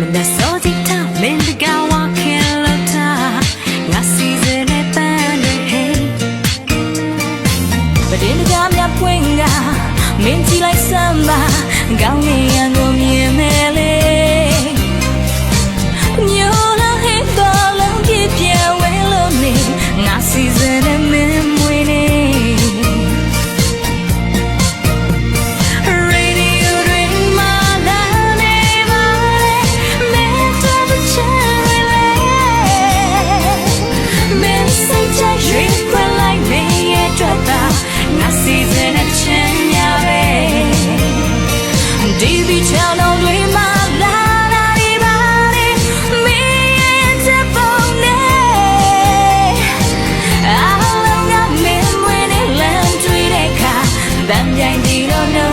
မနစောစီတာမင်းတကဝါခင်လို့တာငါစီစဉ်နေပန်းတွေဟဲ့ပဒင်းတကမြပွင့်ကမင်းကြည့်လိုက်စမ်းပါကောင်း ဒီဒီချောင်းတော်တွေမှာလာလာဒီပါလေမင်းရဲ့ချက်ပုံနဲ့အားလုံးကမင်းဝင်နဲ့လမ်းတွေ့တဲ့အခါဗမ်းပြိုင်ဒီတော့ no